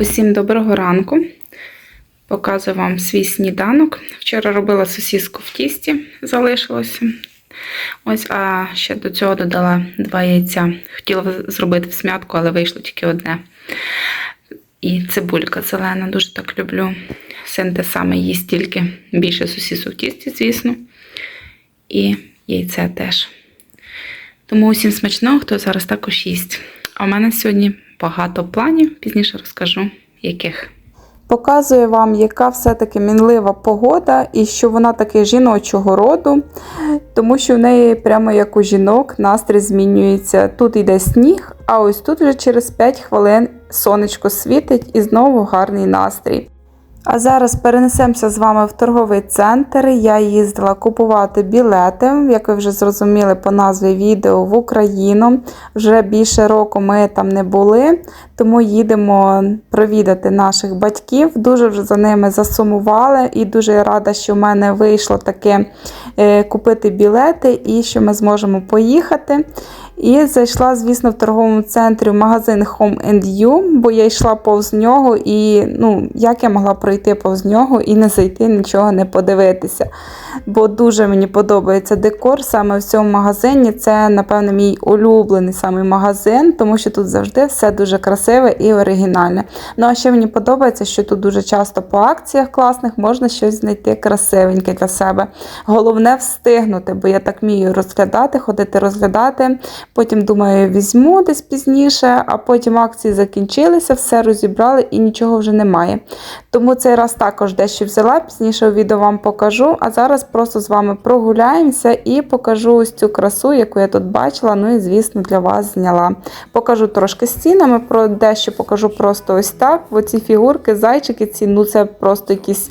Усім доброго ранку. Показую вам свій сніданок. Вчора робила сосиску в тісті, залишилося. Ось, а ще до цього додала два яйця. Хотіла зробити в смятку, але вийшло тільки одне. І цибулька зелена, дуже так люблю. Син те саме їсть тільки більше сосису в тісті, звісно. І яйце теж. Тому усім смачного, хто зараз також їсть. А у мене сьогодні багато планів, пізніше розкажу, яких. Показує вам, яка все-таки мінлива погода, і що вона таки жіночого роду, тому що в неї, прямо як у жінок, настрій змінюється. Тут йде сніг, а ось тут вже через 5 хвилин сонечко світить і знову гарний настрій. А зараз перенесемося з вами в торговий центр. Я їздила купувати білети, як ви вже зрозуміли по назві відео в Україну. Вже більше року ми там не були, тому їдемо провідати наших батьків. Дуже вже за ними засумували, і дуже рада, що в мене вийшло таке е, купити білети і що ми зможемо поїхати. І зайшла, звісно, в торговому центрі в магазин Home and You, бо я йшла повз нього, і ну, як я могла пройти повз нього і не зайти, нічого не подивитися. Бо дуже мені подобається декор саме в цьому магазині. Це, напевно, мій улюблений саме магазин, тому що тут завжди все дуже красиве і оригінальне. Ну, а ще мені подобається, що тут дуже часто по акціях класних можна щось знайти красивеньке для себе. Головне встигнути, бо я так вмію розглядати, ходити розглядати. Потім думаю, візьму десь пізніше, а потім акції закінчилися, все розібрали і нічого вже немає. Тому цей раз також дещо взяла, пізніше у відео вам покажу. А зараз просто з вами прогуляємося і покажу ось цю красу, яку я тут бачила. Ну і, звісно, для вас зняла. Покажу трошки про дещо покажу просто ось так. Оці фігурки, зайчики, ці, ну це просто якийсь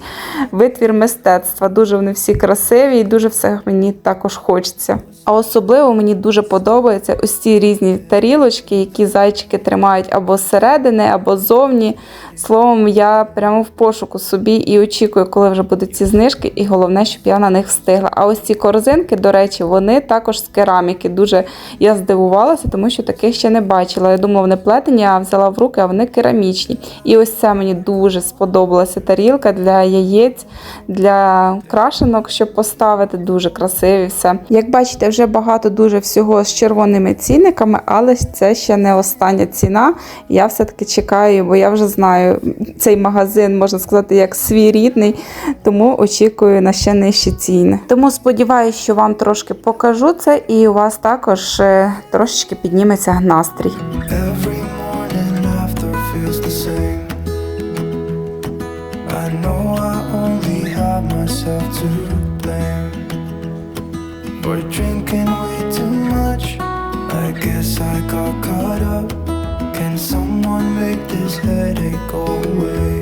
витвір мистецтва. Дуже вони всі красиві і дуже все мені також хочеться. А особливо мені дуже подобаються ось ці різні тарілочки, які зайчики тримають або зсередини, або ззовні. Словом, я прямо в пошуку собі і очікую, коли вже будуть ці знижки, і головне, щоб я на них встигла. А ось ці корзинки, до речі, вони також з кераміки. Дуже я здивувалася, тому що таких ще не бачила. Я думала, вони плетені, а взяла в руки, а вони керамічні. І ось це мені дуже сподобалася тарілка для яєць, для крашенок, щоб поставити. Дуже красиві все. Як бачите, вже багато дуже всього з червоними цінниками, але це ще не остання ціна. Я все-таки чекаю, бо я вже знаю цей магазин, можна сказати, як свій рідний, тому очікую на ще нижчі ціни. Тому сподіваюся, що вам трошки покажу це, і у вас також е, трошечки підніметься настрій. Every morning for drinking way too much. I guess I got caught up. Can someone make this headache go away?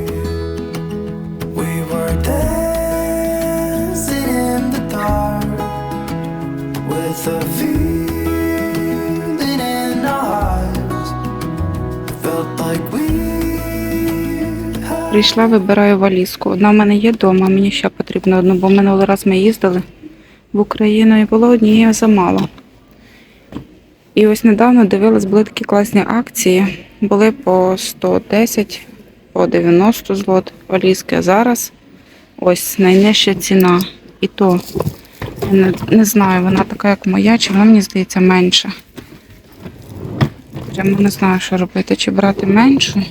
We were dancing in the dark with a feeling in our hearts. Felt like we Прийшла, вибираю валізку. Одна в мене є вдома, мені ще потрібно одну, бо минулий раз ми їздили в Україну і було однієї замало. І ось недавно дивилась, були такі класні акції. Були по 110, по 90 злот валізки. А зараз ось найнижча ціна. І то не, не знаю, вона така, як моя, чи вона мені здається менша. Прямо не знаю, що робити, чи брати меншу.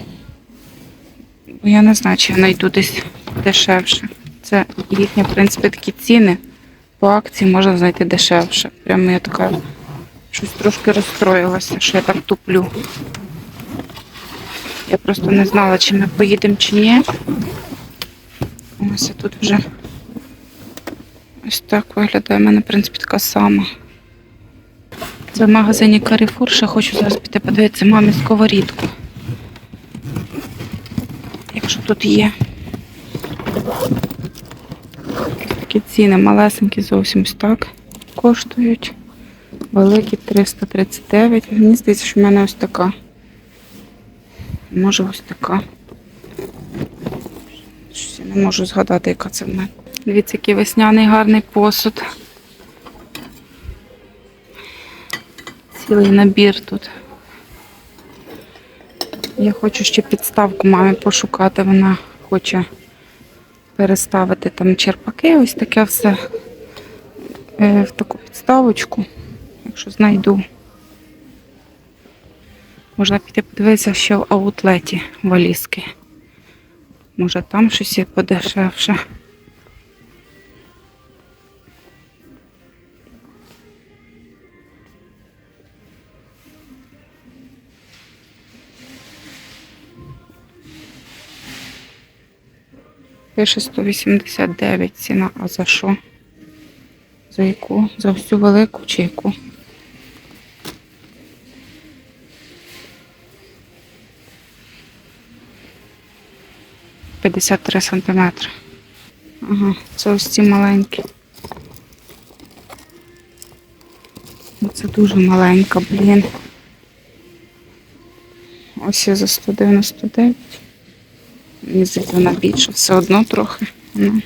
Бо я не знаю, чи я знайду десь дешевше. Це їхні, в принципі, такі ціни. По акції можна знайти дешевше. Прямо я така щось трошки розстроїлася, що я так туплю. Я просто не знала, чи ми поїдемо, чи ні. Ось тут вже ось так виглядає. У мене, в принципі, така сама. Це в магазині Carrefour, ще хочу зараз піти подивитися мамі сковорідку. Якщо тут є. Такі ціни малесенькі зовсім так коштують. Великі 339. Мені здається, що в мене ось така. Може ось така. Щось я не можу згадати, яка це в мене. Дивіться, який весняний гарний посуд. Цілий набір тут. Я хочу ще підставку мамі пошукати. Вона хоче переставити там черпаки, ось таке все е, в таку підставочку, якщо знайду. Можна піти подивитися, що в аутлеті валізки. Може там щось є подешевше. Пише 189 ціна, а за що? За яку? За всю велику чи яку? П'ятдесят три сантиметри. Ага, це ось ці маленькі. Це дуже маленька, блін. Ось я за 199. Здається, вона більше, все одно трохи. Ну,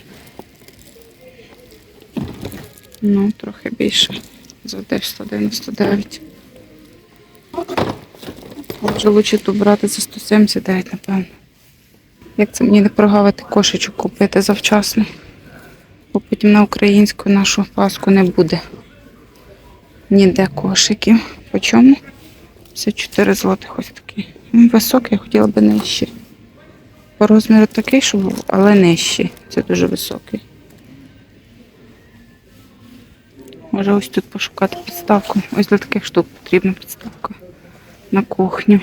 ну трохи більше. За десь 199. Може лучше ту брати за 179, напевно. Як це мені не прогавити кошечок купити завчасно? Бо потім на українську нашу паску не буде. Ніде кошиків. По чому? Це 4 злотих ось такий. Високий, хотіла би нижчий. По розміру такий, щоб був, але нижчий. Це дуже високий. Може ось тут пошукати підставку. Ось для таких штук потрібна підставка на кухню.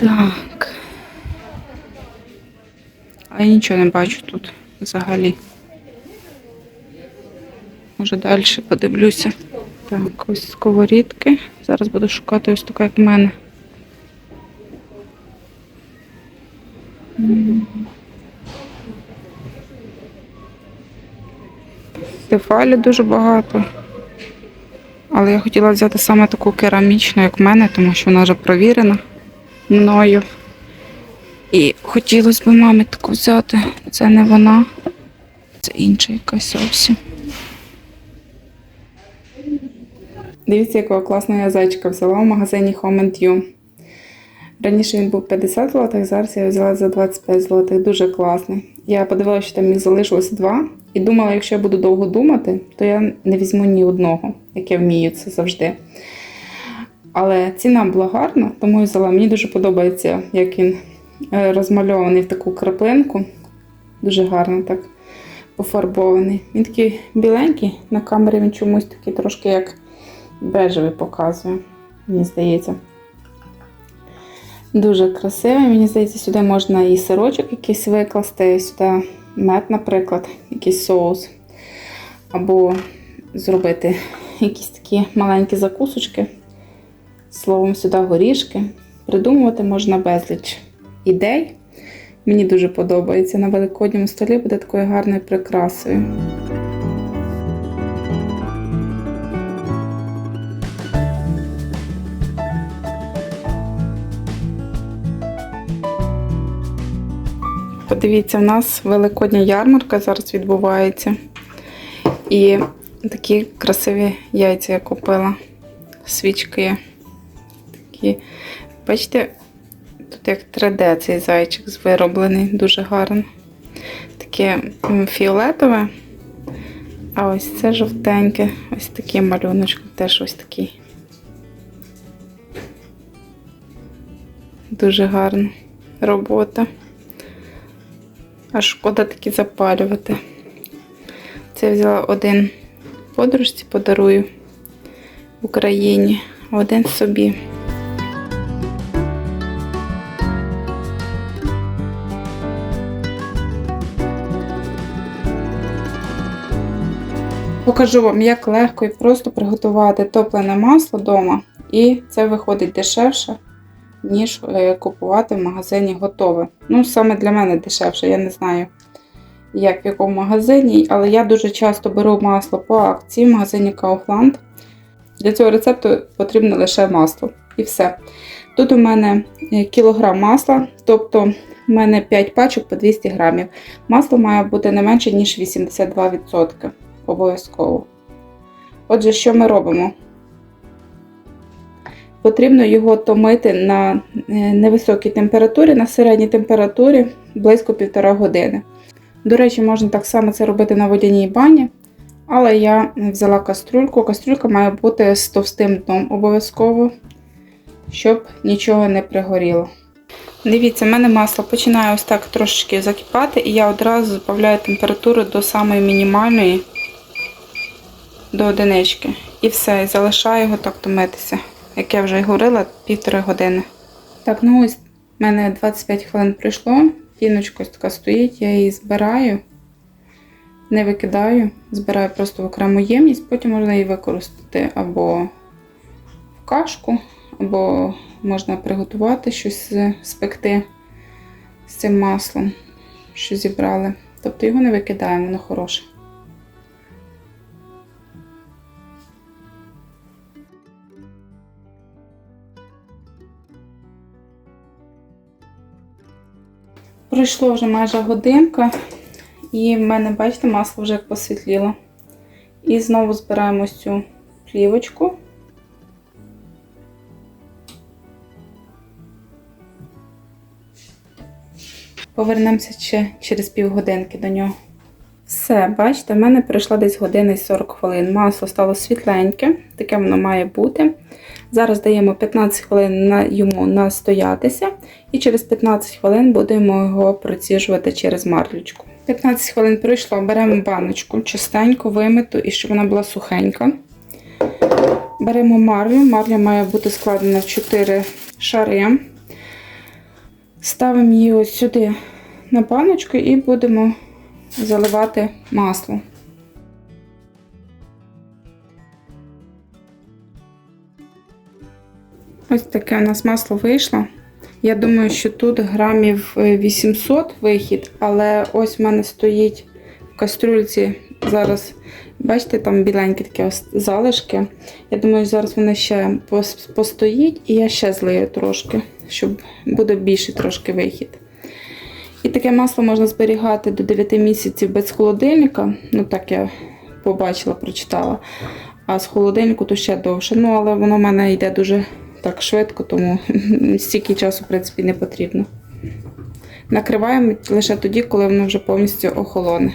Так. А я нічого не бачу тут взагалі. Може далі подивлюся. Так, ось сковорідки. Зараз буду шукати ось таку, як в мене. Тефалі дуже багато. Але я хотіла взяти саме таку керамічну, як в мене, тому що вона вже провірена мною. І хотілося б мамі таку взяти. Це не вона, це інша якась зовсім. Дивіться, якого класного я зайчика взяла в магазині Home and You. Раніше він був 50 злотих, зараз я його взяла за 25 злотих. Дуже класний. Я подивилася, що там їх залишилось два. І думала, якщо я буду довго думати, то я не візьму ні одного, як я вмію це завжди. Але ціна була гарна, тому я взяла. Мені дуже подобається, як він е, розмальований в таку краплинку. Дуже гарно так пофарбований. Він такий біленький, на камері він чомусь такий трошки як бежевий показує, мені здається. Дуже красивий. Мені здається, сюди можна і сирочок якийсь викласти, сюди мед, наприклад, якийсь соус. Або зробити якісь такі маленькі закусочки. Словом, сюди горішки. Придумувати можна безліч ідей. Мені дуже подобається. На великодньому столі буде такою гарною прикрасою. Подивіться, в нас великодня ярмарка зараз відбувається. І такі красиві яйця я купила. Свічки. Такі. Бачите, тут як 3D цей зайчик вироблений, дуже гарно. Таке фіолетове. А ось це жовтеньке, ось такий малюночок, теж ось такий. Дуже гарна робота. А шкода таки запалювати. Це я взяла один подружці, подарую в Україні, один собі. Покажу вам, як легко і просто приготувати топлене масло вдома, і це виходить дешевше, ніж е, купувати в магазині готове. Ну, саме для мене дешевше, я не знаю, як в якому магазині, але я дуже часто беру масло по акції в магазині Kaufland. Для цього рецепту потрібно лише масло і все. Тут у мене е, кілограм масла, тобто у мене 5 пачок по 200 грамів. Масло має бути не менше, ніж 82%. Обов'язково. Отже, що ми робимо? Потрібно його томити на е, невисокій температурі, на середній температурі близько півтора години. До речі, можна так само це робити на водяній бані, але я взяла каструльку. Каструлька має бути з товстим дном обов'язково, щоб нічого не пригоріло. Дивіться, в мене масло починає ось так трошечки закипати, і я одразу збавляю температуру до самої мінімальної, до одинички. І все, і залишаю його так томитися. Як я вже й говорила, півтори години. Так, ну ось в мене 25 хвилин пройшло. Піночка ось така стоїть, я її збираю, не викидаю, збираю просто в окрему ємність, потім можна її використати або в кашку, або можна приготувати щось спекти з цим маслом, що зібрали. Тобто його не викидаємо, воно хороше. Пройшло вже майже годинка, і в мене, бачите, масло вже як посвітліло. І знову збираємо цю плівочку. Повернемося ще через півгодинки до нього. Все, бачите, в мене пройшла десь година і 40 хвилин. Масло стало світленьке, таке воно має бути. Зараз даємо 15 хвилин на йому настоятися, і через 15 хвилин будемо його проціжувати через марлючку. 15 хвилин пройшло, беремо баночку чистеньку, вимиту і щоб вона була сухенька. Беремо марлю. Марля має бути складена в 4 шари. Ставимо її ось сюди на баночку і будемо заливати масло. Ось таке у нас масло вийшло. Я думаю, що тут грамів е, 800 вихід, але ось в мене стоїть в кастрюльці зараз, бачите, там біленькі такі залишки. Я думаю, зараз вони ще постоїть і я ще злию трошки, щоб буде більший трошки вихід. І таке масло можна зберігати до 9 місяців без холодильника. Ну, так я побачила, прочитала. А з холодильнику то ще довше. Ну, але воно в мене йде дуже так швидко, тому стільки часу, в принципі, не потрібно. Накриваємо лише тоді, коли воно вже повністю охолоне.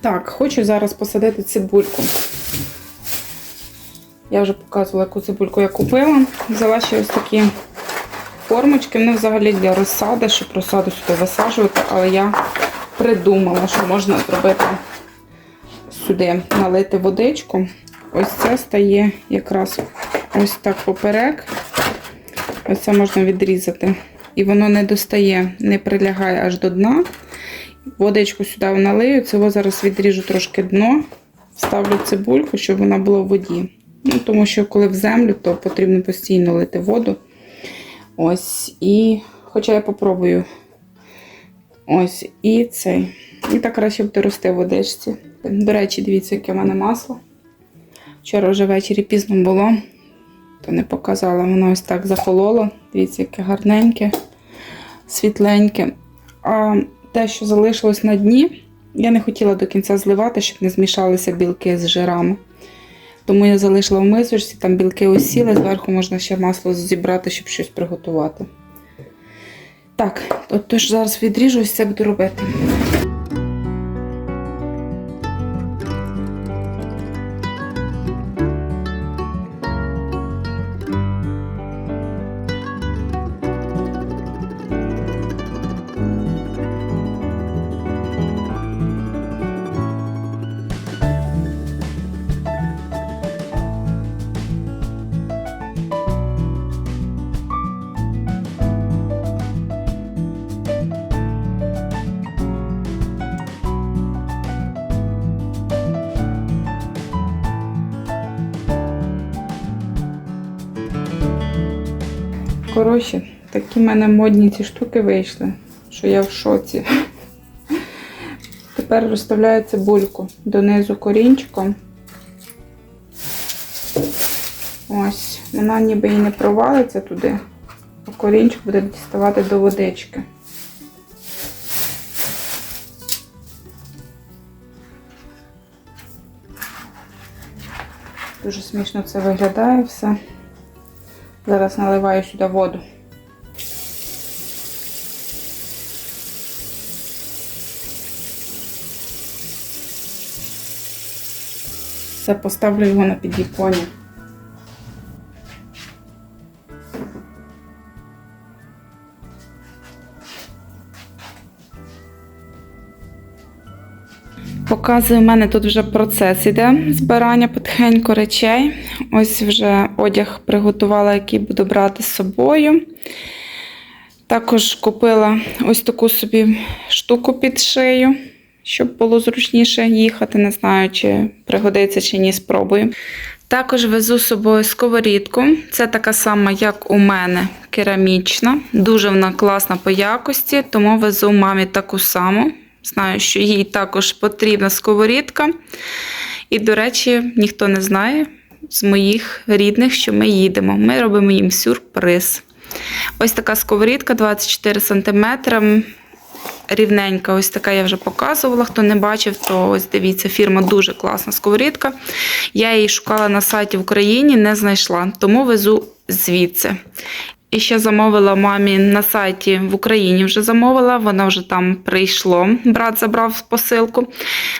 Так, хочу зараз посадити цибульку. Я вже показувала, яку цибульку я купила. Взяла ще ось такі формочки. Вони взагалі для розсади, щоб розсаду сюди висаджувати, але я придумала, що можна зробити сюди налити водичку. Ось це стає якраз ось так поперек. Ось це можна відрізати. І воно не достає, не прилягає аж до дна. Водичку сюди налию, цього зараз відріжу трошки дно, вставлю цибульку, щоб вона була в воді. Ну, тому що коли в землю, то потрібно постійно лити воду. Ось, і хоча я попробую. Ось, і цей. І так краще буде рости в водичці. До речі, дивіться, яке в мене масло. Вчора вже ввечері пізно було, то не показала. Воно ось так захололо. Дивіться, яке гарненьке, світленьке. А те, що залишилось на дні, я не хотіла до кінця зливати, щоб не змішалися білки з жирами. Тому я залишила в мисочці, там білки осіли, зверху можна ще масло зібрати, щоб щось приготувати. Так, от тож зараз відріжу, ось це буду робити. Коротше, такі в мене модні ці штуки вийшли, що я в шоці. Тепер розставляю цибульку донизу корінчиком. Ось, вона ніби і не провалиться туди, а корінчик буде діставати до водички. Дуже смішно це виглядає все. Зараз наливаю сюди воду. Це поставлю його на підвіконня. Показую, у мене тут вже процес іде збирання потихеньку речей. Ось вже одяг приготувала, який буду брати з собою. Також купила ось таку собі штуку під шию, щоб було зручніше їхати. Не знаю, чи пригодиться чи ні, спробую. Також везу з собою сковорідку. Це така сама, як у мене, керамічна. Дуже вона класна по якості, тому везу мамі таку саму. Знаю, що їй також потрібна сковорідка. І, до речі, ніхто не знає з моїх рідних, що ми їдемо. Ми робимо їм сюрприз. Ось така сковорідка 24 см. Рівненька, ось така я вже показувала. Хто не бачив, то ось дивіться, фірма дуже класна сковорідка. Я її шукала на сайті в Україні, не знайшла, тому везу звідси. І ще замовила мамі на сайті в Україні вже замовила, вона вже там прийшло. Брат забрав посилку.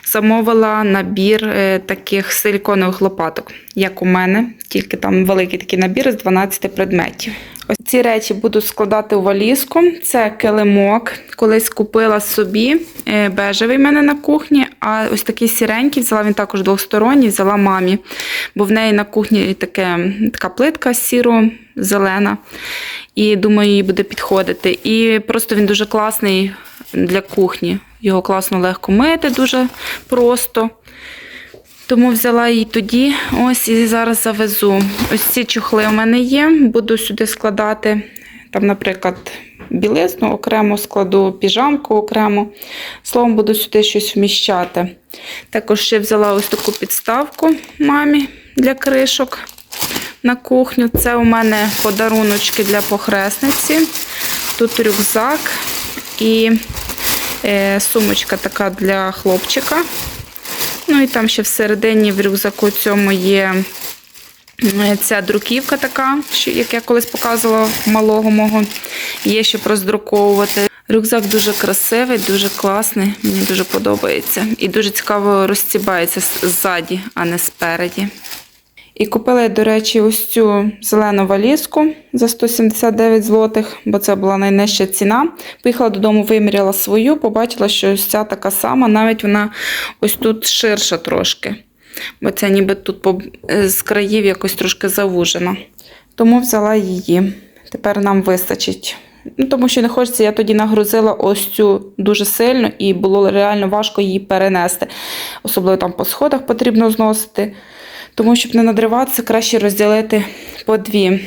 Замовила набір е, таких силіконових лопаток, як у мене, тільки там великий такий набір з 12 предметів. Ось ці речі буду складати у валізку. Це килимок. Колись купила собі е, бежевий мене на кухні, а ось такий сіренький взяла він також двосторонній, взяла мамі, бо в неї на кухні таке, така плитка сіро-зелена. І думаю, їй буде підходити. І просто він дуже класний для кухні. Його класно легко мити, дуже просто. Тому взяла її тоді, ось і зараз завезу. Ось ці чохли у мене є. Буду сюди складати, там, наприклад, білизну окремо складу, піжамку окремо. Словом, буду сюди щось вміщати. Також ще взяла ось таку підставку мамі для кришок на кухню. Це у мене подаруночки для похресниці. Тут рюкзак і е, сумочка така для хлопчика. Ну і там ще всередині в рюкзаку цьому є ця друківка така, як я колись показувала малого мого. Є щоб роздруковувати. Рюкзак дуже красивий, дуже класний, мені дуже подобається. І дуже цікаво розцібається ззаді, а не спереді. І купила я, до речі, ось цю зелену валізку за 179 злотих, бо це була найнижча ціна. Поїхала додому, виміряла свою, побачила, що ось ця така сама, навіть вона ось тут ширша трошки. Бо це ніби тут е, з країв якось трошки завужена. Тому взяла її. Тепер нам вистачить. Ну, тому що не хочеться, я тоді нагрузила ось цю дуже сильно і було реально важко її перенести. Особливо там по сходах потрібно зносити. Тому, щоб не надриватися, краще розділити по дві.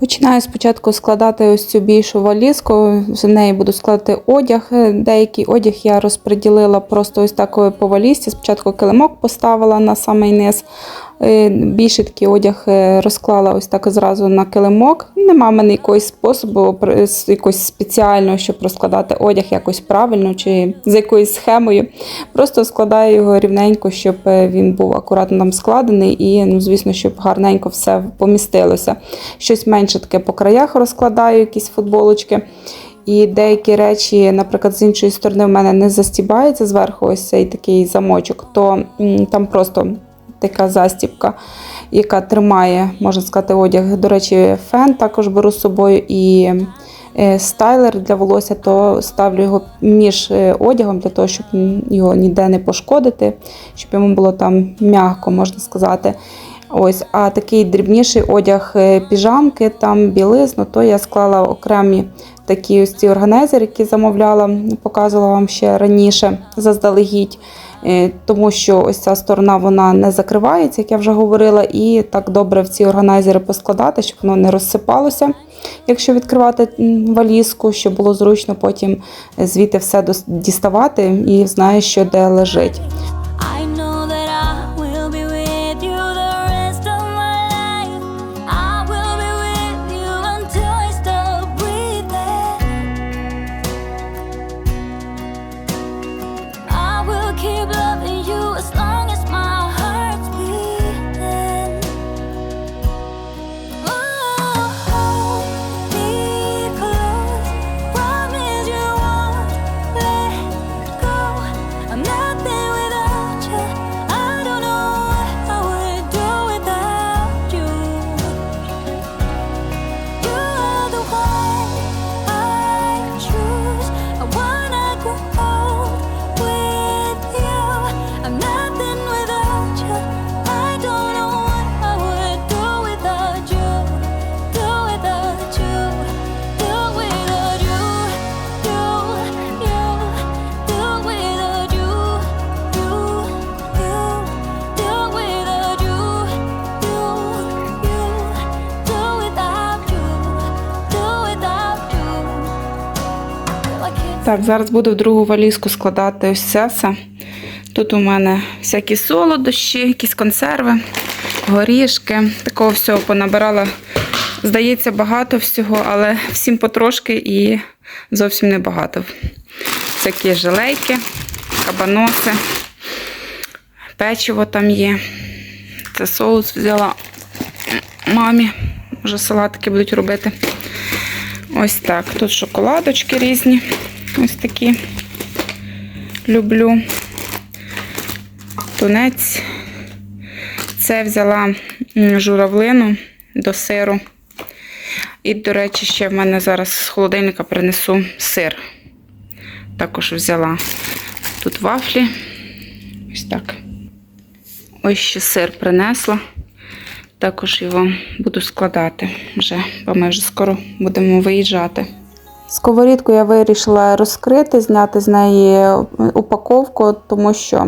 Починаю спочатку складати ось цю більшу валізку, з неї буду складати одяг. Е, Деякий одяг я розподілила просто ось такою по валізці. Спочатку килимок поставила на самий низ. Е, Більший такий одяг е, розклала ось так зразу на килимок. Нема в мене якогось способу пр- с- якогось спеціального, щоб розкладати одяг якось правильно чи за якоюсь схемою. Просто складаю його рівненько, щоб е, він був акуратно там складений і, ну, звісно, щоб гарненько все помістилося. Щось менше таке по краях розкладаю, якісь футболочки. І деякі речі, наприклад, з іншої сторони, в мене не застібається зверху ось цей такий замочок, то там просто така застібка, яка тримає, можна сказати, одяг. До речі, фен також беру з собою і е, стайлер для волосся, то ставлю його між е, одягом для того, щоб його ніде не пошкодити, щоб йому було там м'яко, можна сказати. Ось, а такий дрібніший одяг е, піжамки, там білизну, то я склала окремі такі ось ці органайзери, які замовляла, показувала вам ще раніше заздалегідь. Е, Тому що ось ця сторона вона не закривається, як я вже говорила, і так добре в ці органайзери поскладати, щоб воно не розсипалося, якщо відкривати валізку, щоб було зручно потім звідти все діставати і знаєш, що де лежить. Так, зараз буду в другу валізку складати ось це все. Тут у мене всякі солодощі, якісь консерви, горішки. Такого всього понабирала. Здається, багато всього, але всім потрошки і зовсім небагато. Всякі желейки, кабаноси, печиво там є. Це соус взяла мамі. Може, салатики будуть робити. Ось так. Тут шоколадочки різні. Ось такі. Люблю. Тунець. Це взяла журавлину до сиру. І, до речі, ще в мене зараз з холодильника принесу сир. Також взяла тут вафлі. Ось так. Ось ще сир принесла. Також його буду складати вже, бо ми вже скоро будемо виїжджати. Сковорідку я вирішила розкрити, зняти з неї упаковку, тому що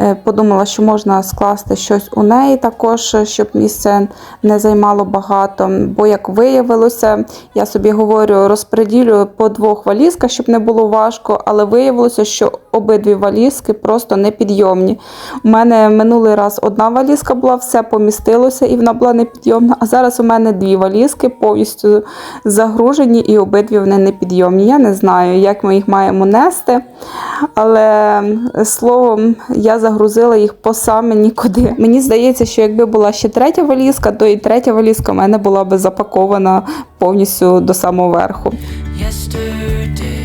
е, подумала, що можна скласти щось у неї також, щоб місце не займало багато. Бо, як виявилося, я собі говорю, розподілю по двох валізках, щоб не було важко, але виявилося, що обидві валізки просто непідйомні. У мене минулий раз одна валізка була, все помістилося і вона була непідйомна. А зараз у мене дві валізки повністю загружені, і обидві вони непідйомні. Я не знаю, як ми їх маємо нести. Але словом, я загрузила їх по саме нікуди. Мені здається, що якби була ще третя валізка, то і третя валізка в мене була би запакована повністю до самого верху. Yesterday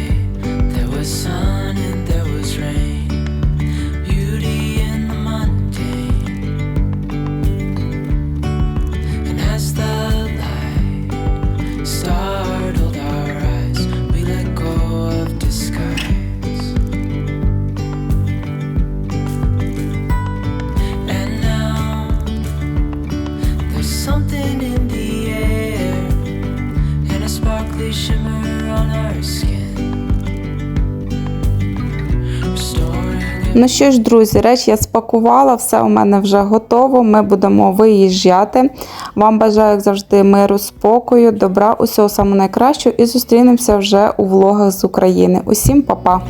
Ну що ж, друзі, речі я спакувала, все у мене вже готово. Ми будемо виїжджати. Вам бажаю, як завжди, миру, спокою, добра, усього самого найкращого і зустрінемося вже у влогах з України. Усім па-па!